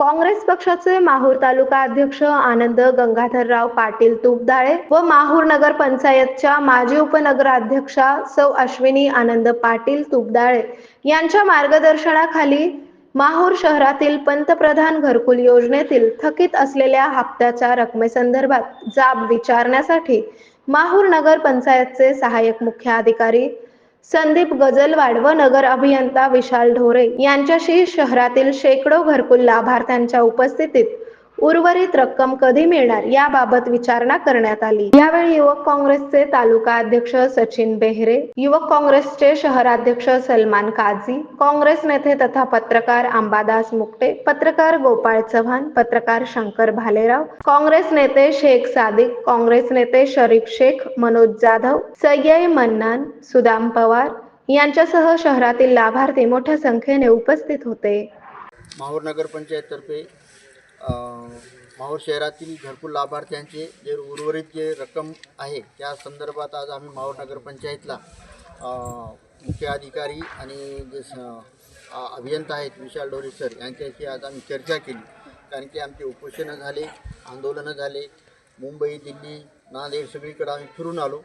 काँग्रेस पक्षाचे माहूर तालुका अध्यक्ष आनंद गंगाधरराव पाटील तुपदाळे व माहूर नगर पंचायतच्या माजी उपनगराध्यक्षा सौ अश्विनी आनंद पाटील तुपदाळे यांच्या मार्गदर्शनाखाली माहूर शहरातील पंतप्रधान घरकुल योजनेतील थकीत असलेल्या हप्त्याच्या रकमेसंदर्भात जाब विचारण्यासाठी माहूर नगर पंचायतचे सहाय्यक मुख्य अधिकारी संदीप गजलवाड व नगर अभियंता विशाल ढोरे यांच्याशी शहरातील शेकडो घरकुल लाभार्थ्यांच्या उपस्थितीत उर्वरित रक्कम कधी मिळणार याबाबत विचारणा करण्यात आली. यावेळी युवक काँग्रेसचे तालुका अध्यक्ष सचिन बेहरे युवक काँग्रेसचे शहराध्यक्ष सलमान काझी काँग्रेस नेते तथा पत्रकार अंबादास मुकटे पत्रकार गोपाळ चव्हाण पत्रकार शंकर भालेराव काँग्रेस नेते शेख सादिक काँग्रेस नेते शरीफ शेख मनोज जाधव सय्यय मन्नान सुदाम पवार यांच्यासह शहरातील लाभार्थी मोठ्या संख्येने उपस्थित होते. माहूर नगरपंचायततर्फे अ, माहूर शहरातील घरकुल लाभार्थ्यांचे जे उर्वरित जे रक्कम आहे त्या संदर्भात आज आम्ही माहूर नगरपंचायतला मुख्य अधिकारी आणि जे स अभियंता आहेत विशाल डोरे सर यांच्याशी आज आम्ही चर्चा केली. कारण की आमचे उपोषणं झाले आंदोलनं झाले मुंबई दिल्ली नांदेड सगळीकडे आम्ही फिरून आलो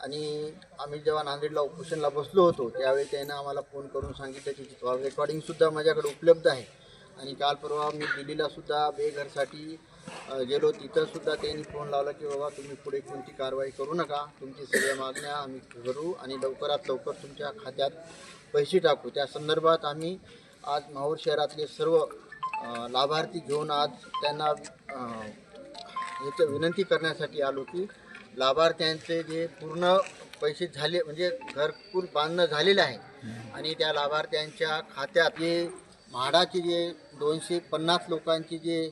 आणि आम्ही जेव्हा नांदेडला उपोषणला बसलो होतो त्यावेळी त्यानं आम्हाला फोन करून सांगितलं की रेकॉर्डिंगसुद्धा माझ्याकडे उपलब्ध आहे. आणि काल परवा मी दिल्लीला सुद्धा बेघरसाठी गेलो. तिथं सुद्धा त्यांनी फोन लावला की बाबा तुम्ही पुढे कोणती कारवाई करू नका. तुमची सगळ्या मागण्या आम्ही करू आणि लवकरात लवकर तुमच्या खात्यात पैसे टाकू. त्या संदर्भात आम्ही आज माहूर शहरातले सर्व लाभार्थी घेऊन आज त्यांना याचं विनंती करण्यासाठी आलो की लाभार्थ्यांचे जे पूर्ण पैसे झाले म्हणजे घरकुल बांधणं झालेलं आहे आणि त्या लाभार्थ्यांच्या खात्यात जे म्हाडाचे जे दोनशे पन्नास लोकांचे जे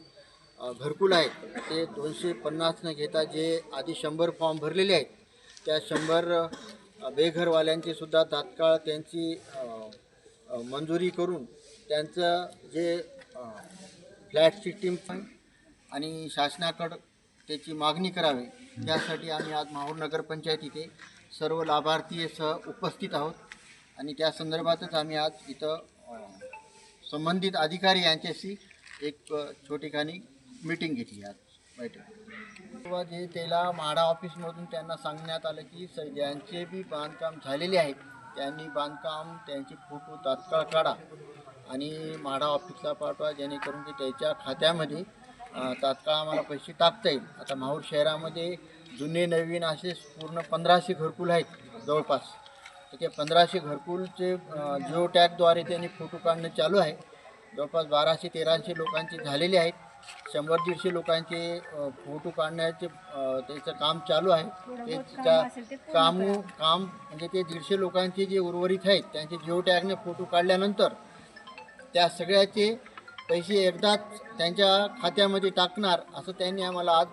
घरकुल आहेत ते दोनशे पन्नास न घेता जे आधी शंभर फॉर्म भरलेले आहेत त्या शंभर अ, बेघरवाल्यांची सुद्धा तात्काळ त्यांची मंजुरी करून त्यांचं जे फ्लॅटची फ्लॅट सिस्टीम आणि शासनाकडं त्याची मागणी करावी यासाठी आम्ही आज माहूर नगरपंचायत इथे सर्व लाभार्थी सह उपस्थित आहोत आणि त्या संदर्भातच आम्ही आज इथं संबंधित अधिकारी यांच्याशी एक अ, छोटीखानी मीटिंग घेतली आज बैठक. जे त्याला म्हाडा ऑफिसमधून त्यांना सांगण्यात आलं की स ज्यांचे बी बांधकाम झालेले आहेत त्यांनी बांधकाम त्यांचे फोटो तात्काळ काढा आणि म्हाडा ऑफिसला पाठवा जेणेकरून की त्याच्या खात्यामध्ये तात्काळ आम्हाला पैसे टाकता येईल. आता माहूर शहरामध्ये जुने नवीन असे पूर्ण पंधराशे घरकुल आहेत जवळपास. ते पंधराशे घरकुलचे जिओ टॅगद्वारे त्यांनी फोटो काढणं चालू आहे. जवळपास बाराशे तेराशे लोकांचे झालेले आहेत. शंभर दीडशे लोकांचे फोटो काढण्याचे त्याचं काम चालू आहे. ते त्या काम काम म्हणजे ते दीडशे लोकांचे जे उर्वरित आहेत त्यांचे जिओ टॅगने फोटो काढल्यानंतर त्या सगळ्याचे पैसे एकदाच त्यांच्या खात्यामध्ये टाकणार असं त्यांनी आम्हाला आज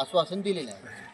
आश्वासन दिलेलं आहे.